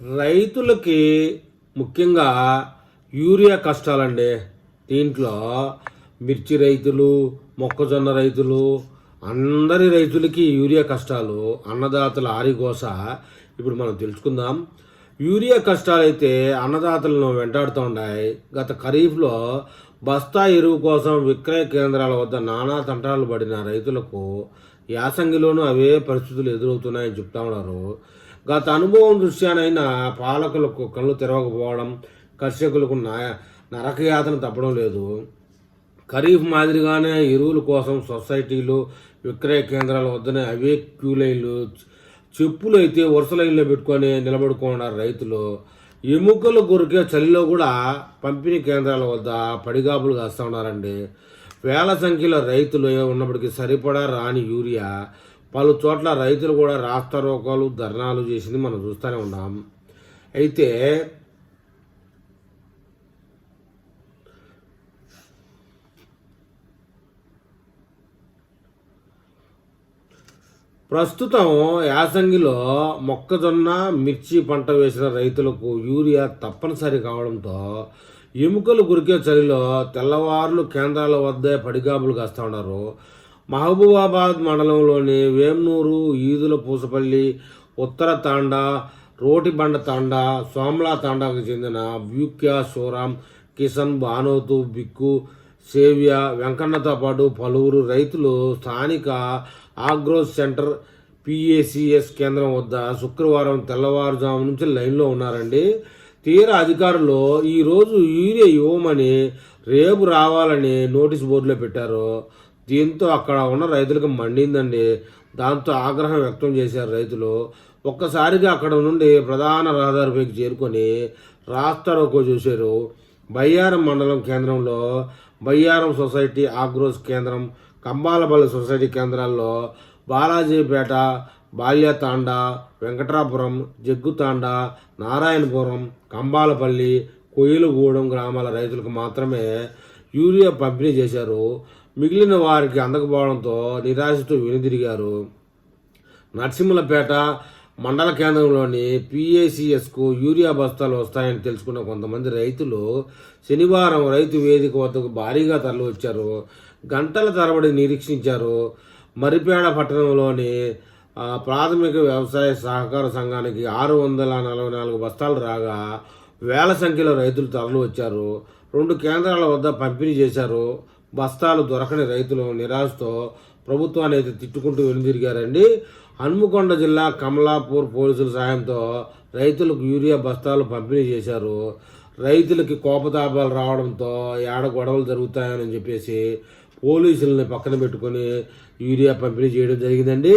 రైతులకి ముఖ్యంగా యూరియా కష్టాలండి. దీంట్లో మిర్చి రైతులు మొక్కజొన్న రైతులు అందరి రైతులకి యూరియా కష్టాలు అన్నదాతల ఆరిగోస ఇప్పుడు మనం తెలుసుకుందాం. యూరియా కష్టాలైతే అన్నదాతలను వెంటాడుతూ ఉన్నాయి గత ఖరీఫ్లో బస్తా ఎరువు కోసం విక్రయ కేంద్రాల వద్ద నానా తంటాలు పడిన రైతులకు యాసంగిలోనూ అవే పరిస్థితులు ఎదురవుతున్నాయని చెప్తా ఉన్నారు. గత అనుభవం దృష్ట్యానైనా పాలకులకు కళ్ళు తెరవకపోవడం కర్షకులకు నరకయాతన తప్పడం లేదు. ఖరీఫ్ మాదిరిగానే ఎరువుల కోసం సొసైటీలు విక్రయ కేంద్రాల వద్దనే అవే క్యూ లైన్లు చెప్పులు అయితే వరుస లైన్లో పెట్టుకొని నిలబడుకున్నారు రైతులు. ఎముకలు కొరికే చలిలో కూడా పంపిణీ కేంద్రాల వద్ద పడిగాపులు కాస్తూ ఉన్నారండి. వేల సంఖ్యలో రైతులు ఉన్నప్పటికీ సరిపడా రాని యూరియా పలు చోట్ల రైతులు కూడా రాస్తారోకాలు ధర్నాలు చేసింది మనం చూస్తూనే ఉన్నాం. అయితే ప్రస్తుతం యాసంగిలో మొక్కజొన్న మిర్చి పంట వేసిన రైతులకు యూరియా తప్పనిసరి కావడంతో ఎముకలు గురికే చలిలో తెల్లవారులు కేంద్రాల వద్దే పడిగాపులు కాస్తూ ఉన్నారు. మహబూబాబాద్ మండలంలోని వేమ్నూరు ఈదుల పూసపల్లి ఉత్తర తాండా రోటిబండ తాండా సోమ్లా తాండాకు చెందిన వ్యూక్యా శోరాం కిషన్ బానోతు బిక్కు సేవ్య వెంకన్నతో పాటు పలువురు రైతులు స్థానిక ఆగ్రోస్ సెంటర్ పిఏసిఎస్ కేంద్రం వద్ద శుక్రవారం తెల్లవారుజాము నుంచి లైన్లో ఉన్నారండి. తీరా అధికారులు ఈరోజు యూరియా ఇవ్వమని రేపు రావాలని నోటీస్ బోర్డులో పెట్టారు. దీంతో అక్కడ ఉన్న రైతులకు మండిందండి. దాంతో ఆగ్రహం వ్యక్తం చేశారు రైతులు. ఒక్కసారిగా అక్కడ నుండి ప్రధాన రహదారిపైకి చేరుకొని రాస్తారోకో చూశారు. బయ్యారం మండలం కేంద్రంలో బయ్యారం సొసైటీ ఆగ్రోస్ కేంద్రం కంబాలపల్లి సొసైటీ కేంద్రాల్లో బాలాజీపేట బాల్యతాండ వెంకట్రాపురం జగ్గుతాండ నారాయణపురం కంబాలపల్లి కొయ్యలగూడెం గ్రామాల రైతులకు మాత్రమే యూరియా పంపిణీ చేశారు. మిగిలిన వారికి అందకపోవడంతో నిరాశతో వెనుదిరిగారు. నరసింహలపేట మండల కేంద్రంలోని పిఏసిఎస్కు యూరియా బస్తాలు వస్తాయని తెలుసుకున్న కొంతమంది రైతులు శనివారం రైతు వేదిక వద్దకు భారీగా తరలివచ్చారు. గంటల తరబడి నిరీక్షించారు. మరిపేడ పట్టణంలోని ప్రాథమిక వ్యవసాయ సహకార సంఘానికి ఆరు వందల నలభై నాలుగు బస్తాలు రాగా వేల సంఖ్యలో రైతులు తరలి వచ్చారు రెండు కేంద్రాల వద్ద పంపిణీ చేశారు. బస్తాలు దొరకని రైతులు నిరాశతో ప్రభుత్వాన్ని అయితే తిట్టుకుంటూ వెనుదిరిగారండి. హన్మకొండ జిల్లా కమలాపూర్ పోలీసుల సాయంతో రైతులకు యూరియా బస్తాలు పంపిణీ చేశారు. రైతులకి కోపతాపాలు రావడంతో ఏడ గొడవలు జరుగుతాయని చెప్పేసి పోలీసులని పక్కన పెట్టుకొని యూరియా పంపిణీ చేయడం జరిగిందండి.